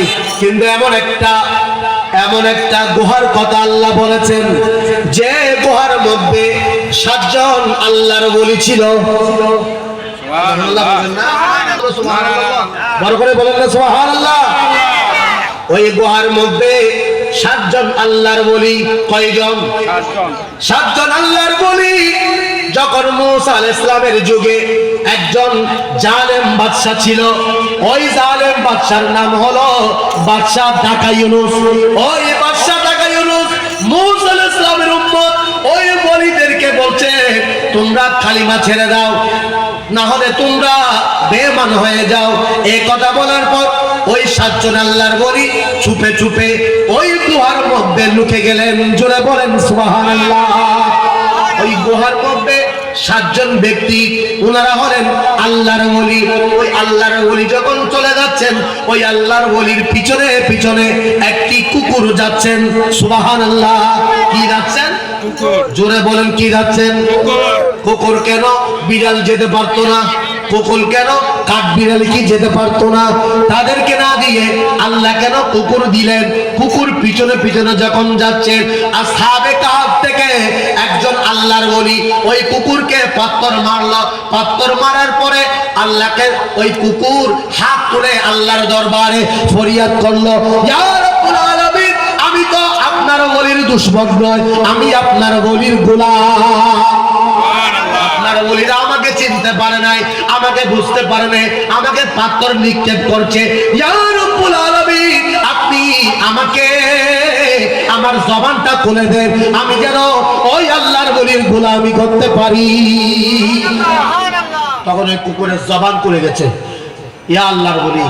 নাই কিন্তু এমন একটা এমন একটা গুহার কথা আল্লাহ বলেছেন যে গুহার মধ্যে সাতজন আল্লাহর বলি ছিল আল্লাহ বলেন না? সুবহানাল্লাহ। বড় করে বলেন না সুবহানাল্লাহ ওই গুহার মধ্যে সাতজন আল্লাহর বলি কয়জন সাতজন আল্লাহর বলি যখন মুসা আল ইসলামের যুগে একজন জালেম বাদশা ছিল, ওই জালেম বাদশার নাম হলো বাদশা ঢাকা ইউনুস। ওই বাদশা ঢাকা ইউনুস, মুসা আল ইসলামের উম্মত, ওই বলিদেরকে বলছে, তোমরা খালিমা ছেড়ে দাও না হলে তোমরা বেমান হয়ে যাও। এই কথা বলার পর ওই সাতজন আল্লাহর বলি চুপে চুপে ওই গুহার মধ্যে লুকে গেলেন। জোরে বলেন, সুবহানাল্লাহ। ওই গুহার মধ্যে সাতজন ব্যক্তি ওনারা হলেন আল্লাহর ওলি। ওই আল্লাহর ওলি যখন চলে যাচ্ছেন ওই আল্লাহর ওলির পিছনে পিছনে একটি কুকুর যাচ্ছেন। সুবহানাল্লাহ। কি যাচ্ছেন? জোরে বলেন কি যাচ্ছেন? কুকুর কেন? বিড়াল যেতে পারতো না। কুকুর কেন? কাঠ বিড়াল কি যেতে পারতো না? তাদেরকে না দিয়ে আল্লাহ কেন কুকুর দিলেন? কুকুর পিছনে পিছনে যখন আর সাবে থেকে একজন আল্লাহর বলি ওই কুকুরকে পাত্তর মারলো। পাত্তর মারার পরে আল্লাহকে ওই কুকুর হাত তুলে আল্লাহর দরবারে ফরিয়াদ করল। আমি তো আপনার বলির দুশ্মন নয়, আমি আপনার বলির গোলাম। আপনার বলিরা চিনতে পারে নাই আমাকে বুঝতে পারে নাই আমাকে পাথর নিক্ষেপ করছে। আপনি আমাকে আমার জবানটা খুলে দেন আমি যেন ওই আল্লাহর বলির গোলামি করতে পারি। তখন ওই কুকুরের জবান খুলে গেছে। ইয়া আল্লাহর বলি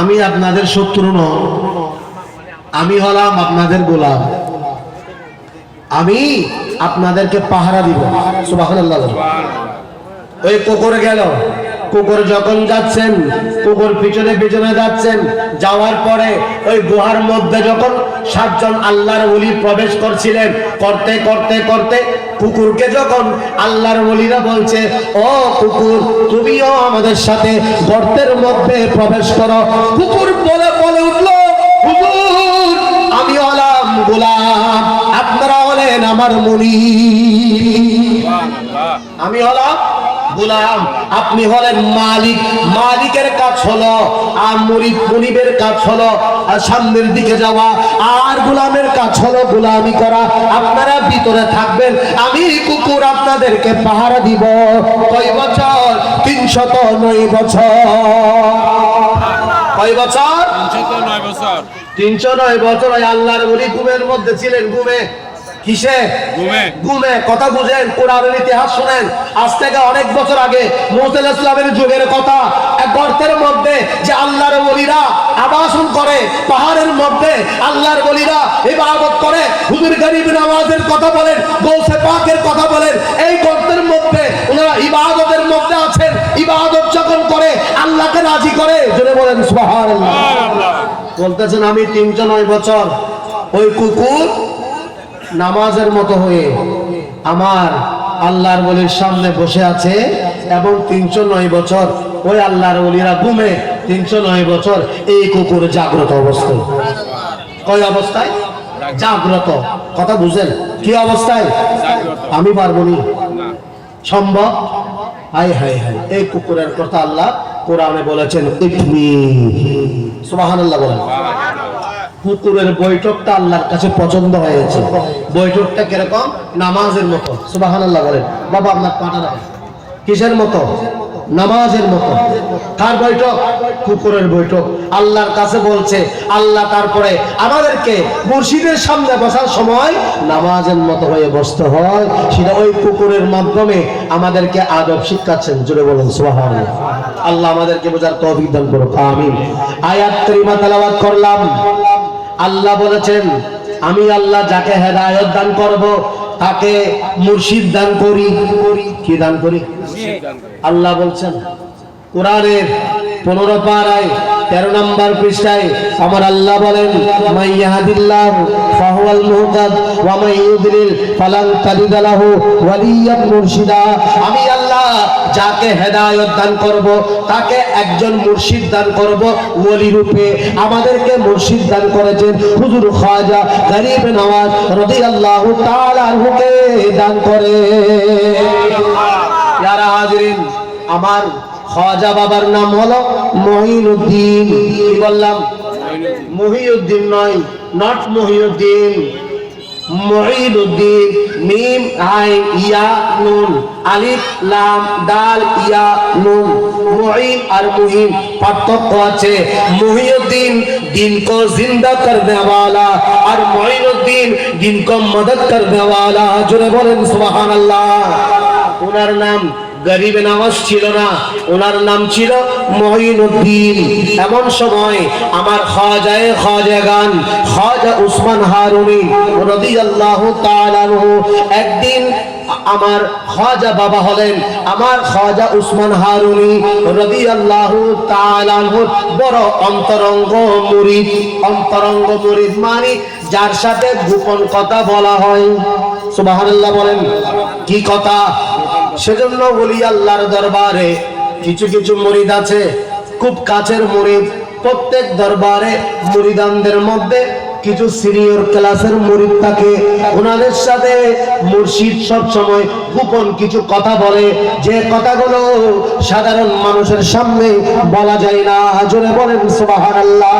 আমি আপনাদের শত্রু নয় আমি হলাম আপনাদের গোলাম। আমি আপনাদেরকে পাহারা দিব। সুবহানাল্লাহ। ওই কুকুর গেল। কুকুর যখন যাচ্ছেন কুকুর পিছনে পিছনে যাচ্ছেন যাওয়ার পরে ওই গুহার মধ্যে যখন সাতজন আল্লাহর ওলি প্রবেশ করছিলেন করতে করতে করতে কুকুরকে যখন আল্লাহর ওলিরা বলছে ও কুকুর তুমিও আমাদের সাথে গর্তের মধ্যে প্রবেশ করো। কুকুর বলে বলে উঠল আমি হলাম গোলাম আপনারা হলেন আমার মনি আমি হলাম গোলাম আপনি হলেন মালিক। মালিকের কাজ হলো আর মুরিদ মুনিবের কাজ হলো আর সামনের দিকে যাওয়া। আর গোলামের কাজ হলো গোলামি করা। আপনারা ভিতরে থাকবেন আমি কুকুর আপনাদেরকে পাহারা দিব। কয় বছর? তিনশত নয় বছর। কয় বছর? তিনশো নয় বছর। আল্লাহর বলি ঘুমের মধ্যে ছিলেন ঘুমে। কিসে ঘুমে। কথা বুঝেন কোরআনের ইতিহাস শুনেন। আজ থেকে অনেক বছর আগে ইসলামের যুগের কথা এক গর্তের মধ্যে যে আল্লাহর বলিরা আবাসন করে পাহাড়ের মধ্যে আল্লাহর বলিরা ইবাদত করে হুজুর গরিব নামাজের কথা বলেন গৌসে পাকের কথা বলেন এই গর্তের মধ্যে ওনারা ইবাদতের মধ্যে আছেন ইবাদত যখন করে আল্লাহকে রাজি করে জোরে বলেন সুবহানাল্লাহ। বলতেছেন আমি তিনশো নয় বছর ওই কুকুর নামাজের মতো হয়ে আমার আল্লাহর বলির সামনে বসে আছে এবং তিনশো নয় বছর ওই আল্লাহর বলিরা ঘুমে তিনশো নয় বছর এই কুকুর জাগ্রত অবস্থায় কয় অবস্থায়? জাগ্রত। কথা বুঝেন? কি অবস্থায়? আমি পারব নি। সম্ভব? হাই হাই হাই এই কুকুরের কথা আল্লাহ কোরআনে বলেছেন ইফনি সুবহানাল্লাহ বলেন। কুকুরের বৈঠকটা আল্লাহর কাছে পছন্দ হয়েছে। বৈঠকটা কীরকম? নামাজের মতো। সুবহানাল্লাহ বলেন। বাবা, আপনার পাটা রাখেন কিসের মতো? নামাজের মতো। কার বৈঠক? কুকুরের বৈঠক। আল্লাহর কাছে বলছে, আল্লাহ তারপরে আমাদেরকে মুর্শিদের সামনে বসার সময় নামাজের মতো হয়ে বসতে হয়। সেটা ওই কুকুরের মাধ্যমে আমাদেরকে আদব শিক্ষাচ্ছেন জুড়ে বলুন, সুবহানাল্লাহ। আল্লাহ আমাদেরকে বোঝার তৌফিক দান করুক। আমিন। আয়াত কারিমা করলাম। আল্লাহ বলেছেন আমি আল্লাহ যাকে হেদায়ত দান করব তাকে মুর্শিদ দান করি। কি দান করি? আল্লাহ বলছেন কোরআনের পনেরো পাড়ায় তেরো নম্বর পৃষ্ঠায় আমার আল্লাহ বলেন মাইয়াহাদিল্লাহ ফাহুয়াল মুহতাদ ওয়া ইউদ্লিল ফালান তাজিদ লাহু ওয়ালিয়ান মুরশিদা। আমি আল্লাহ যাকে হেদায়েত দান করব তাকে একজন মুর্শিদ দান করব ওলি রূপে। আমাদেরকে মুর্শিদ দান করেছেন হুজুর খাজা গরিব নওয়াজ রাদিয়াল্লাহু তাআলা আনহুকে দান করে। যারা হাজিরিন আমার খাজা বাবার নাম হলো মহিনুদ্দিন। কি বললাম? মহিউদ্দিন নয় নট মহিউদ্দিন মহিউদ্দিন মিম আই ইয়া, নুন, আলিফ, লাম, দাল, ইয়া, নুন। মুঈন আর মুহিন পার্থক্য আছে। মহিউদ্দিন দিন কো জিন্দা کرنے ওয়ালা আর معین দিন কো মদদ مدد ওয়ালা والا বলেন সুবহানাল্লাহ। ওনার নাম গরিব নামাজ ছিল না, ওনার নাম ছিল মহিনুদ্দিন। এমন সময় আমার খাজায়ে খাজাগান খাজা উসমান হারুনি রাদিয়াল্লাহু তাআলা একদিন আমার খাজা বাবা হলেন, আমার খাজা উসমান হারুনি তাআলা আনহু বড় অন্তরঙ্গ মুরিদ। অন্তরঙ্গ মুরিদ মানে যার সাথে গোপন কথা বলা হয়। সুবহানাল্লাহ বলেন, কি কথা? সেজন্য বলি আল্লাহর দরবারে, কিছু কিছু মরিদ আছে, খুব কাছের মরিদ, প্রত্যেক দরবারে মরিদানদের মধ্যে কিছু সিনিয়র ক্লাসের মরিদ থাকে। ওনাদের সাথে মুর্শিদ সব সময় গোপন কিছু কথা বলে, যে কথাগুলো সাধারণ মানুষের সামনে বলা যায় না। জোরে বলেন, সুবহানাল্লাহ।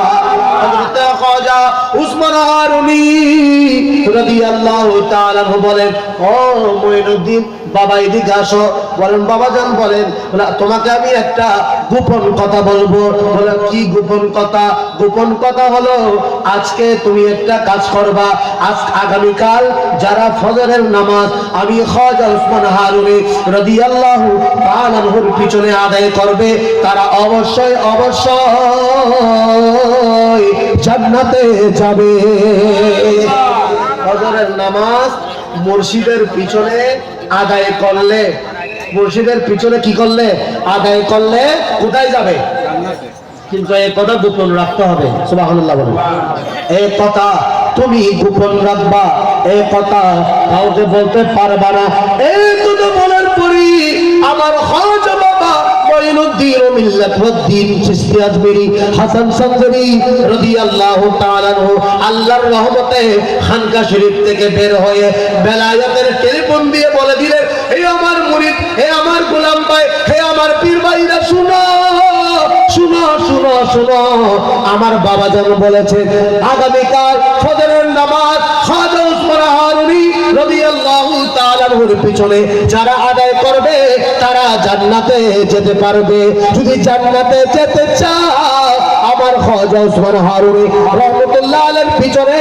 খাজা উসমান রাদিয়াল্লাহু তাআলা বলেন, ও বাবা এদিকে আসো। বলেন বাবা বলেন তোমাকে আমি একটা গোপন কথা বলব। বলে কি গোপন কথা? গোপন কথা হলো, আজকে তুমি একটা কাজ করবা। আজ আগামীকাল যারা ফজরের নামাজ, আমি খাজা উসমান হারুনি রাদিয়াল্লাহু তাআলা আনহুর পিছনে আদায় করবে। তারা অবশ্যই অবশ্যই জান্নাতে যাবে। ফজরের নামাজ মুর্শিদের পিছনে আদায় করলে, মুর্শিদের পিছনে কি করলে? আদায় করলে কোথায় যাবে? কিন্তু এই কথা গোপন রাখতে হবে। সুবহানাল্লাহ বলেন। এই কথা তুমি গোপন রাখবা এই কথা কাউকে বলতে পারবা না। এই তো বলার পরই আমার খাজা বাবা আমার পীর বাবা যেন বলেছে, আগামীকাল খাজা উসমান হারুনি রাদিয়াল্লাহু তাআলা আনহুর পিছনে যারা আদায় করবে তারা জান্নাতে যেতে পারবে। যদি জান্নাতে যেতে চাও আমার খাজা উসমান হারুনি রহমাতুল্লাহ আলাইহির পিছনে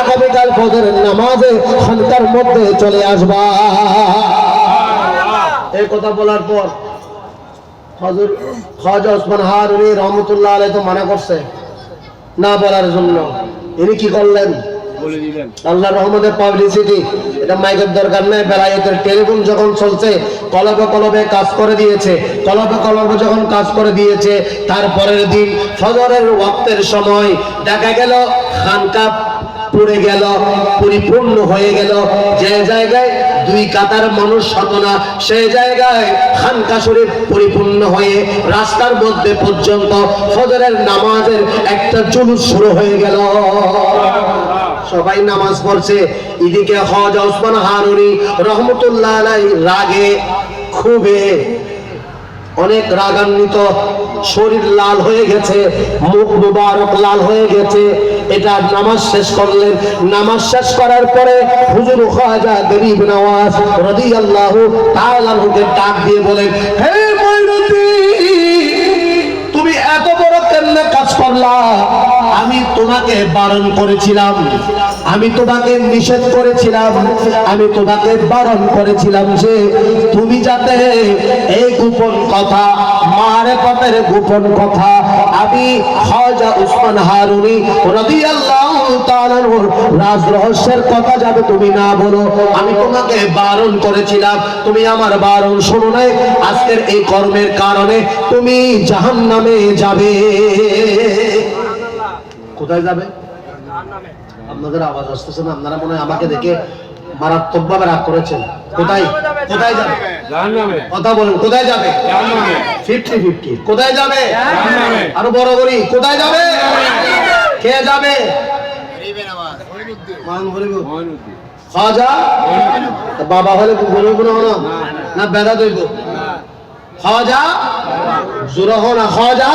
আগামীকাল ফজরের নামাজে খানকার মধ্যে চলে আসবা। এই কথা বলার পর হজর খাজা ওসমান হারুনি রহমতুল্লাহ আলাই তো মানা করছে না বলার জন্য। ইনি কি করলেন? আল্লাহ রহমতের পাবলিসিটি এটা মাইকের দরকার টেলিফোন যখন চলছে কলবে কলবে কাজ করে দিয়েছে কলবে কলবে যখন কাজ করে দিয়েছে তারপরের দিন ফজরের ওয়াক্তের সময় দেখা গেল, খানকা পড়ে গেল, পরিপূর্ণ হয়ে গেল, যে জায়গায় দুই কাতার মানুষ হতো না জায়গায় খানকা শরীফ পরিপূর্ণ হয়ে রাস্তার মধ্যে পর্যন্ত ফজরের নামাজের একটা জুলুস শুরু হয়ে গেল। সবাই নামাজ পড়ছে। এদিকে হজ ওসমান হারুনি রহমতুল্লাহ রাগে খুবে অনেক রাগান্বিত। শরীর লাল হয়ে গেছে, মুখ মুবারক লাল হয়ে গেছে। এটা নামাজ শেষ করলেন। নামাজ শেষ করার পরে হুজুর খাজা গরিব নওয়াজ রাদিয়াল্লাহু তাআলা আনহুকে ডাক দিয়ে বলেন, হে মঈনুদ্দিন তুমি এত বড় কেমনে কাজ করলা? আমি তোমাকে বারণ করেছিলাম। আমি তোমাকে নিষেধ করেছিলাম। আমি তোমাকে বারণ করেছিলাম যে, তুমি যাতে এই গোপন কথা মারে পথের গোপন কথা, আমি খাজা উসমান হারুনি রাদিয়াল্লাহু তাআলা আনহুর রাজ রহস্যের কথা যাবে তুমি না বলো। আমি তোমাকে বারণ করেছিলাম। তুমি আমার বারণ শোনো নাই। আজকের এই কর্মের কারণে তুমি জাহান্নামে যাবে। কোথায় যাবে? আপনাদের আওয়াজ আসতেছে না আপনারা মনে হয় আমাকে দেখে মারাত্মক ভাবে রাগ করেছেন। কোথায়? কোথায় যাবে? কথা বলুন কোথায় যাবে? Fifty fifty. কোথায় যাবে? আরও বড় করি কোথায় যাবে? কে যাবে? মান খাজা? বাবা হলে না হলো না বেদা দইব খাজা? জুরহ না খাজা।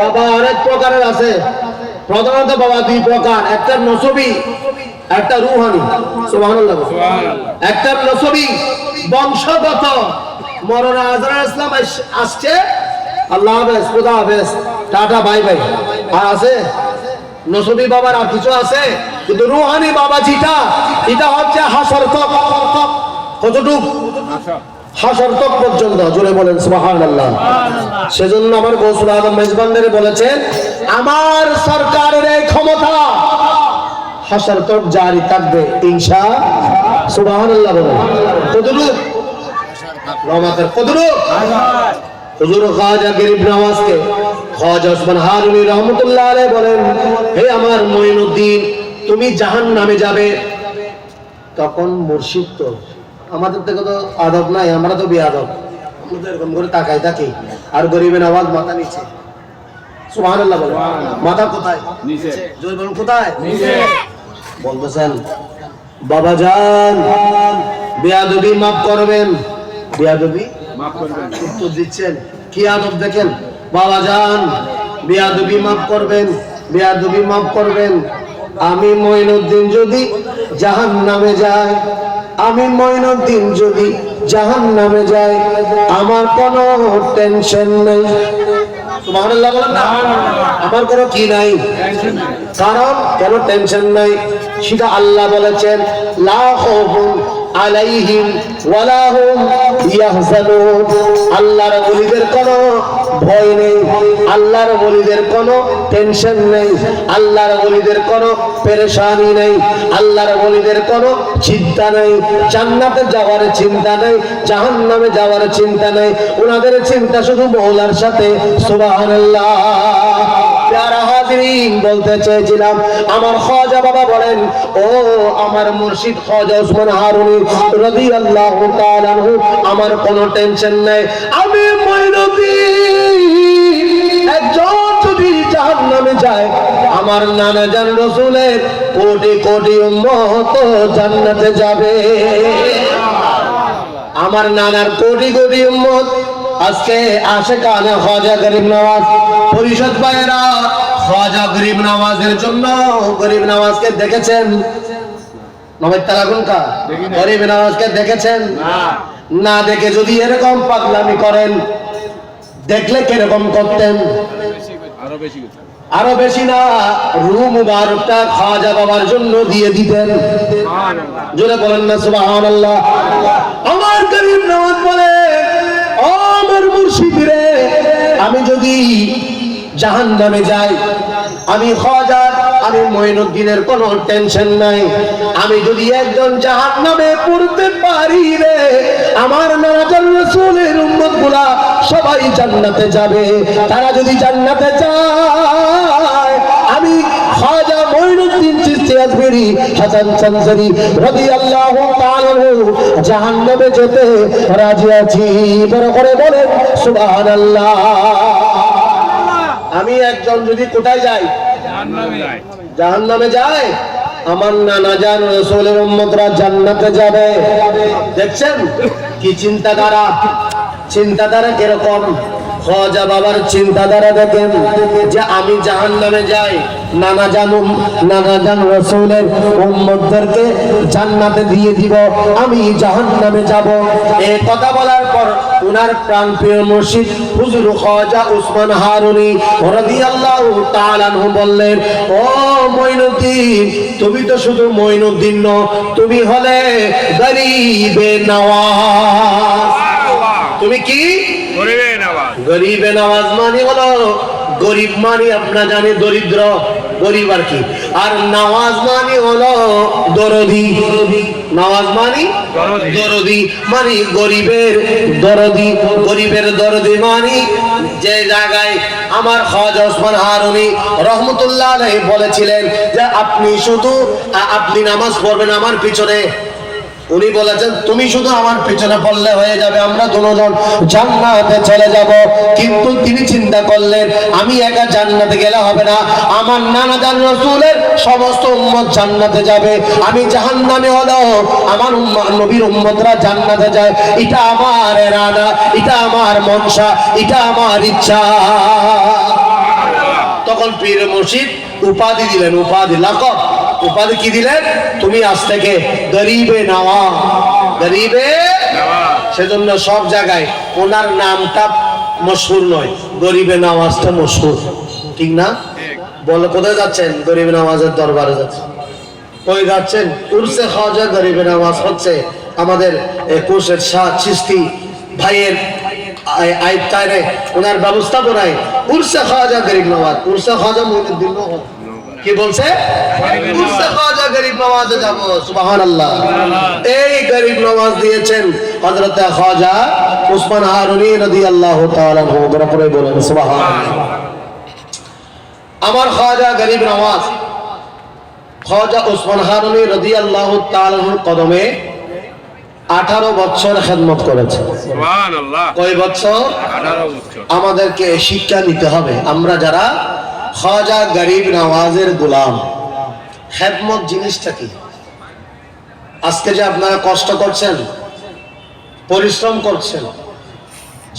বাবা অনেক প্রকারের আছে। প্রধানত বাবা দুই প্রকার একটা নসবি একটা রুহানি। একটা নসবি বংশগত। মরনা আজরা ইসলাম আসছে। আল্লাহ হাফেজ খুদা হাফেজ। Tata bye bye. আর আছে? নসবি বাবার আর কিছু আছে? কিন্তু রুহানি বাবা যেটা এটা হচ্ছে হাসর কতটুক? আচ্ছা হাসর তক পর্যন্ত জুড়ে বলেন সুবাহান আল্লাহ সেজন্য আমার গৌসুল আদম মেজবানদের বলেছেন আমার সরকারের এই ক্ষমতা হাসর তক জারি থাকবে ইনশা সুবাহান আল্লাহ বলেন। কতটুক রহমাতের কতটুক হুজুর খাজা গরিব নওয়াজকে খাজা ওসমান হারুনি রহমতুল্লাহ আলাইহি বলেন হে আমার মঈনুদ্দিন তুমি জাহান্নামে যাবে। তখন মুর্শিদ তো আমাদের থেকে তো আদব নাই আমরা তো বেআদব। আমরা তো এরকম করে তাকাই থাকি। আর গরিবের আওয়াজ মাথা নিচে। বলো মাথা কোথায়? জোর বলুন কোথায়? বলতেছেন বাবা যান। বেয়াদবি মাফ করবেন। বেয়াদবি মাফ করবেন। উত্তর দিচ্ছেন। কি আদব দেখেন? বাবা যান। বেয়াদবি মাফ করবেন। বেয়াদবি মাফ করবেন। আমি মঈনুদ্দিন যদি জাহান নামে যাই আমি মঈনুদ্দিন যদি জাহান নামে যাই, আমার কোনো টেনশন নেই। আমার কোনো কি নাই? কারণ কেন টেনশন নাই। সেটা আল্লাহ বলেছেন লাখ আলাইহিম চিন্তা নেই যাওয়ার চিন্তা নেই, জাহান্নামে যাওয়ার চিন্তা নেই। ওনাদের চিন্তা শুধু মৌলার সাথে হাজরিন বলতে চেয়েছিলাম। আমার খাজা বাবা বলেন, ও আমার মুর্শিদ খাজা ওসমান হারুনি রাদিয়াল্লাহু তাআলা আমার কোনো টেনশন নাই। আমি মঈনুদ্দিন একজন যদি জাহান্নামে যায়, আমার নানা জান রসুলের কোটি কোটি উম্মত জান্নাতে যাবে। আমার নানার কোটি কোটি উম্মত, আজকে আসে কানে খাজা গরিব নওয়াজ, পরিষদ ভাইয়েরা খাজা গরিব নামাজের জন্য গরিব নামাজকে দেখেছেন? তালাগুন কা গরিব নামাজকে দেখেছেন? না। দেখে যদি এরকম পাগলামি করেন দেখলে কীরকম করতেন? আরও বেশি আরও বেশি না রু মুবারকটা খাজা বাবার জন্য দিয়ে দিতেন। সুবহানাল্লাহ। জোরে বলেন না সুবহানাল্লাহ। আমার গরিব নওয়াজ বলে আমার মুর্শিদ রে আমি যদি জাহান্নামে যাই আমি খাজা আমি মঈনুদ্দিনের কোনো টেনশন নাই। আমি যদি একজন জাহান্নামে পড়তে পারি রে, আমার নারাজন রাসূলের উম্মতগুলা সবাই জান্নাতে যাবে। তারা যদি জান্নাতে যায়, আমি খাজা মঈনুদ্দিন চিশতি আজমেরি, হাসান চানসারি রাদিয়াল্লাহু তাআলা জাহান্নামে যেতে রাজি আছি। বড় করে বলেন, সুবহানাল্লাহ। আমি একজন যদি কোথায় যাই? যায় জাহান্নামে যায়। আমার নানা জান রসুলের উম্মতরা জান্নাতে যাবে। দেখছেন? কি চিন্তাধারা? চিন্তাধারা কীরকম? খাজা বাবার চিন্তাধারা দেখেন যে আমি জাহান্নামে যাই। নানা জানুম নানা জান রসুলের উম্মতদেরকে জান্নাতে দিয়ে দিব। আমি জাহান্নামে যাব। এই কথা বলার পর উনার প্রাণ প্রিয় মুর্শিদ হুজুর খাজা উসমান হারুনি রাদিয়াল্লাহু তাআলা বললেন ও মঈনুদ্দিন তুমি তো শুধু মঈনুদ্দিন ন তুমি হলে গরিবে নওয়াজ। তুমি কি? করবেন আবার গরিবে নওয়াজ মানে হলো গরিব মানে আপনার জানে দরিদ্র। গরিব আর কি। আর নামাজ মানে হলো দরদি। নামাজ মানে দরদি। মানে গরিবের দরদি। গরিবের দরদি মানি যে জায়গায় আমার হজ ওসমান হারুনি রহমতুল্লাহ বলেছিলেন যে আপনি শুধু আপনি নামাজ পড়বেন আমার পিছনে। উনি বলেছেন, তুমি শুধু আমার পেছনে পড়লে হয়ে যাবে, আমরা দুজন জান্নাতে চলে যাব। কিন্তু তিনি চিন্তা করলেন, আমি একা জান্নাতে গেলে হবে না। আমার নানা জান রসুলের সমস্ত উম্মত জান্নাতে যাবে। আমি জাহান্নামে হলো। আমার নবীর উম্মতরা জান্নাতে যায়। এটা আমার এরানা এটা আমার মনসা, এটা আমার ইচ্ছা। তখন পীর মুর্শিদ উপাধি দিলেন, উপাধি লাকব। উপাধি কি দিলেন? তুমি আজ থেকে গরিবে নাওয়া গরিবে? সেজন্য সব জায়গায় ওনার নামটা মশহুর নয়। গরিবে নামাজটা মশহুর। ঠিক না? বলো কোথায় যাচ্ছেন? গরিবে নামাজের দরবারে যাচ্ছেন। কই যাচ্ছেন? উর্সে খাওয়া গরিবে নামাজ হচ্ছে আমাদের শাহ চিস্তি ভাইয়ের তাইরে ওনার ব্যবস্থাপনায় উর্সে খাওয়া গরিব নামাজ। উর্সে খাওয়া মহিনুদ্দিন নহর। কি বলছে? গরিব নামাজে যাব সুবহানাল্লাহ। এই গরিব নামাজ দিয়েছেন হযরতে খাজা উসমান হারুনি রাদিয়াল্লাহু তাআলা আনহু বলেন সুবহানাল্লাহ। আমার খাজা গরিব নামাজ খাজা উসমান হারুনি রাদিয়াল্লাহু তাআলা আনহুর কদমে 18 বছর খেদমত করেছে। কয় বছর। আমাদেরকে শিক্ষা নিতে হবে। আমরা যারা খাজা গরিব নওয়াজের গোলাম। খেদমত জিনিসটা কি? আজকে যে আপনারা কষ্ট করছেন পরিশ্রম করছেন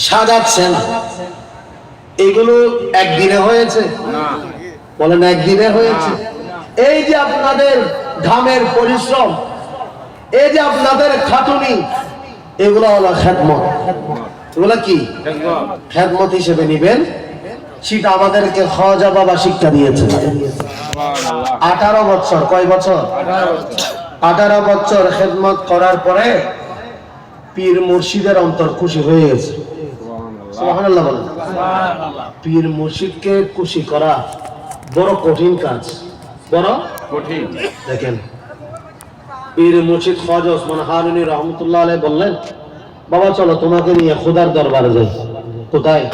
সাজাচ্ছেন এগুলো একদিনে হয়েছে? বলেন একদিনে হয়েছে? এই যে আপনাদের ঘামের পরিশ্রম এই যে আপনাদের খাটুনি এগুলো হলো খেদমত এগুলো কি? খেদমত হিসেবে নিবেন। সেটা আমাদেরকে খাওয়া বাবা শিক্ষা দিয়েছে। আঠারো বছর কয় বছর? আঠারো বছর খেদমত করার পরে পীর মুর্শিদের অন্তর খুশি হয়ে গেছে। পীর মুর্শিদকে খুশি করা বড় কঠিন কাজ। বড় কঠিন। দেখেন পীর মুর্শিদ খাজা ওসমান হারুনি রহমতুল্লাহ আলাই বললেন বাবা চলো তোমাকে নিয়ে খুদার দরবারে যাই। কোথায়?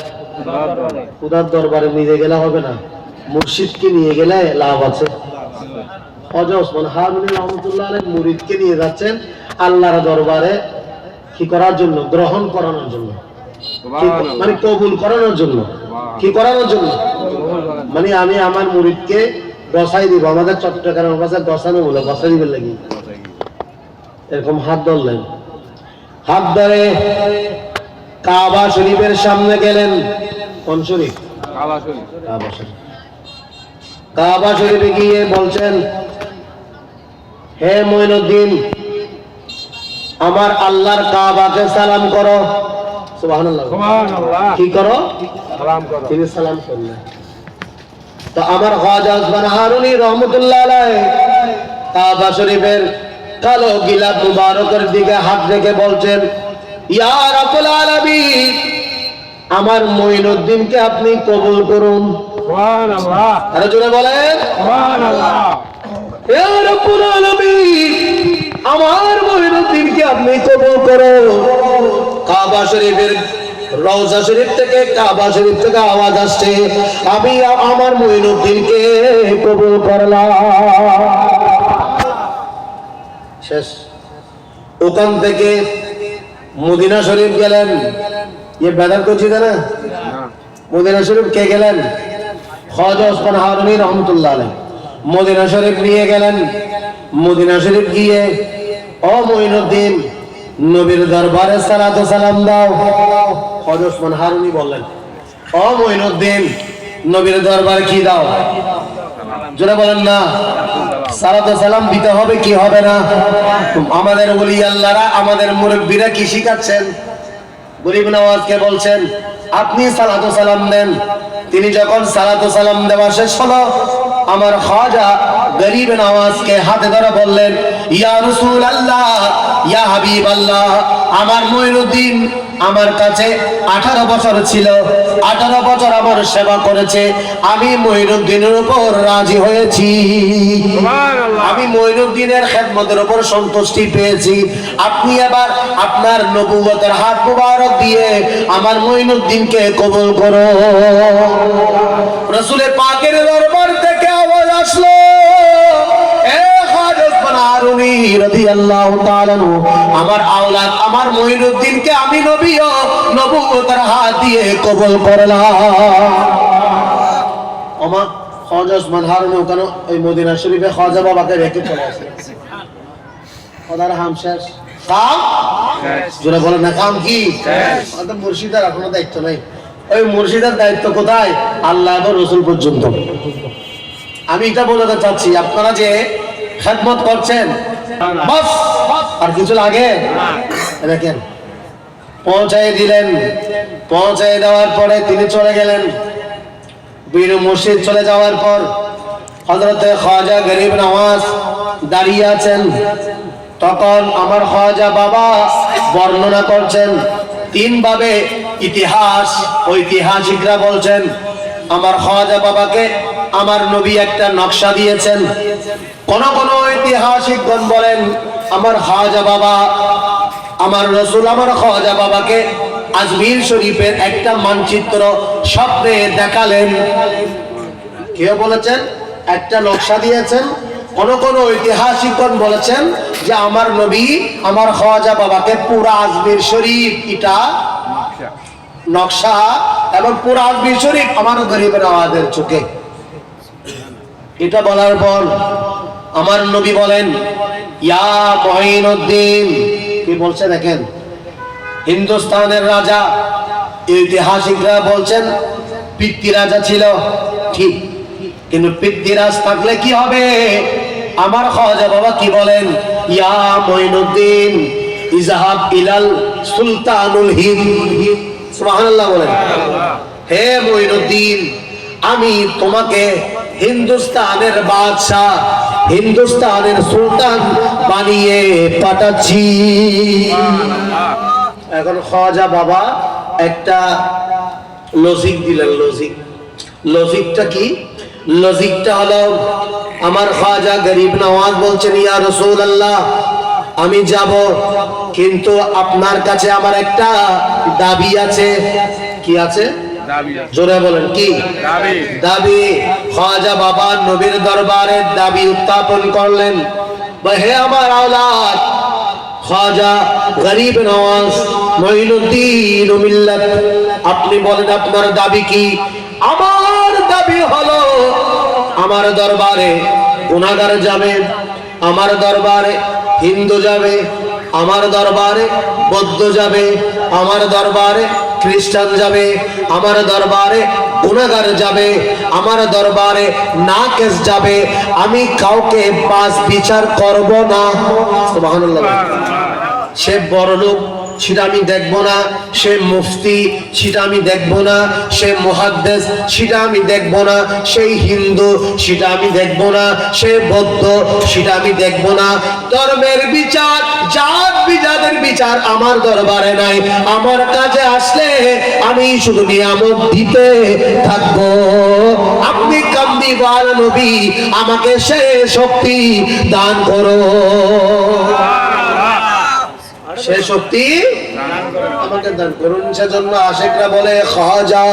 খুদার দরবারে। নিয়ে গেলে হবে না। মুর্শিদকে নিয়ে গেলে লাভ আছে। খাজা ওসমান। হারুনি রহমতুল্লাহ মুরিদকে নিয়ে যাচ্ছেন আল্লাহর দরবারে কি করার জন্য? গ্রহণ করানোর জন্য। মানে কবুল করানোর জন্য। কি করানোর জন্য? মানে আমি আমার মুরিদকে বসাই দিব। আমাদের চট্টগ্রামের ভাষায় বসানো বলে বসাই দিবেন লাগি এরকম হাত ধরলেন। হাত ধরে কাবা শরীফের সামনে গেলেন। কোন শরীফ? কাবা শরীফ। কাবা শরীফে। গিয়ে বলছেন হে মঈনুদ্দিন আমার আল্লাহর কাবাকে সালাম করো। সুবহানাল্লাহ। সুবহানাল্লাহ। কি করো? সালাম করো। তিনি সালাম করলেন। তো আমার হারুনি রহমতুল্লাহ আলাইহি। কাবা শরীফের কালো গিলাপ মুবারকের দিকে হাত রেখে বলছেন আমার মঈনুদ্দিনকে আপনি কবুল করুন। আরও জোরে বলেন। আমার মঈনুদ্দিনকে আপনি কবুল করুন। কাবা শরীফের রওজা শরীফ থেকে কাবা শরীফ থেকে আওয়াজ আসছে। আমি আমার মঈনুদ্দিনকে কবুল করলাম। শেষ। ওখান থেকে মদিনা শরীফ গেলেন। ইয়ে বেদার করছি না মদিনা শরীফ কে গেলেন? খাজা ওসমান হারুনি রহমতুল্লাহ মদিনা শরীফ নিয়ে গেলেন। মদিনা শরীফ গিয়ে, ও মঈনুদ্দিন, নবীর দরবারে সালাত সালাম দাও। খাজা ওসমান হারুনি বললেন, ও মঈনুদ্দিন, নবীর দরবারে কি দাও? জোরে বলেন না। সালাত সালাম দিতে হবে, কি হবে না? আমাদের ওলি আল্লাহরা, আমাদের মুরব্বীরা কি শিখাচ্ছেন? গরিব নওয়াজকে বলছেন, আপনি সালাতু সালাম দেন। তিনি যখন সালাতু সালাম দেওয়া শেষ হলো, আমার খাজা গরিব নওয়াজকে হাতে ধরে বললেন, ইয়া রাসূল আল্লাহ ইয়া হাবিব আল্লাহ আমার মঈনুদ্দিন আমার কাছে আঠারো বছর ছিল। আঠারো বছর আমার সেবা করেছে। আমি মহিনুদ্দিনের উপর রাজি হয়েছি। আমি মহিনুদ্দিনের খেদমতের উপর সন্তুষ্টি পেয়েছি। আপনি আবার আপনার নবুয়তের হাত মুবারক দিয়ে আমার মহিনুদ্দিনকে কবুল করো। রসুলের পাকের দরবার থেকে আওয়াজ আসলো। রাদিয়াল্লাহু তাআলা আমার আওলাদ আমার মহিনুদ্দিনকে আমি নবী নবুয়তের হাত দিয়ে কবুল করলাম। আমার খাজা ওসমান হারুনি ওখানে ওই মদিনা শরীফে খাজা বাবাকে রেখে চলে আসে। খোদার হাম শেষ। কাম জোরে বলেন না কাম কি? আমাদের মুর্শিদার এখনও দায়িত্ব নাই। ওই মুর্শিদার দায়িত্ব কোথায়? আল্লাহ এবং রসুল পর্যন্ত। আমি এটা বোঝাতে চাচ্ছি আপনারা যে খেদমত করছেন বাস, আর কিছু লাগে? দেখেন পৌঁছাই দিলেন। পৌঁছাই দেওয়ার পরে তিনি চলে গেলেন। বীর মসজিদ চলে যাওয়ার পর হজরতে খাজা গরিব নওয়াজ দাঁড়িয়ে আছেন। তখন আমার খাজা বাবা বর্ণনা করছেন তিন ভাবে ইতিহাস, ঐতিহাসিকরা বলছেন আমার খাজা বাবাকে আমার নবী একটা নকশা দিয়েছেন। কোন কোন ঐতিহাসিকগণ বলেন, আমার খাজা বাবা, আমার রসুল আমার খাজা বাবাকে আজমির শরীফের একটা মানচিত্র স্বপ্নে দেখালেন। কেউ বলেছেন? একটা নকশা দিয়েছেন। কোন কোন ঐতিহাসিকগণ বলেছেন যে আমার নবী আমার খাজা বাবাকে পুরা আজমির শরীফ, এটা নকশা এবং পুরা আজমির শরীফ আমার গরিবের আওয়াজের চোখে। এটা বলার পর আমার নবী বলেন, ইয়া মহিনুদ্দিন। কি বলছে দেখেন হিন্দুস্তানের রাজা, ঐতিহাসিকরা বলছেন পিতৃ রাজা ছিল, ঠিক। কিন্তু পিতৃরাজ থাকলে কি হবে? আমার খাজা বাবা কি বলেন? ইয়া মঈনুদ্দিন ইজাহাব ইলাল সুলতানুল হিন্দ। বলেন। হে মঈনুদ্দিন, আমি তোমাকে হিন্দুস্তানের বাদশাহ, হিন্দুস্তানের সুলতান বানিয়ে পাঠাচ্ছি। এখন খাজা বাবা একটা লজিক দিলেন লজিক লজিকটা কি? লজিকটা হলো, আমার খাজা গরিব নওয়াজ বলছেন, ইয়া রসুল আল্লাহ আমি যাব কিন্তু আপনার কাছে আমার একটা দাবি আছে। কি আছে? জোরে বলেন কি? দাবি। খাজা বাবা নবীর দরবারে দাবি উত্থাপন করলেন। হে আমার আওলাদ খাজা গরিব নওয়াজ মঈনুদ্দিন মিল্লাত আপনি বলেন আপনার দাবি কি? আমার দাবি হলো আমার দরবারে গুনাহগার যাবে আমার দরবারে হিন্দু যাবে, আমার দরবারে বৌদ্ধ যাবে, আমার দরবারে খ্রিস্টান যাবে, আমার দরবারে গুণাগার যাবে, আমার দরবারে না কেস যাবে, আমি কাউকে বাস বিচার করব না। সে বড় লোক সেটা আমি দেখব না। সে মুফতি, সেটা আমি দেখব না। সে মুহাদ্দেস, সেটা আমি দেখব না। সেই হিন্দু, সেটা আমি দেখব না। সে বৌদ্ধ, সেটা আমি দেখব না। ধর্মের বিচার জাত বিজাতের বিচার আমার দরবারে নাই। আমার কাছে আসলে আমি শুধু নিয়ামত দিতে থাকব। আপনি বাল নবী, আমাকে সে শক্তি দান করো। সে শক্তি আমাকে দান করুন। সেজন্য আশেকরা বলে খাজা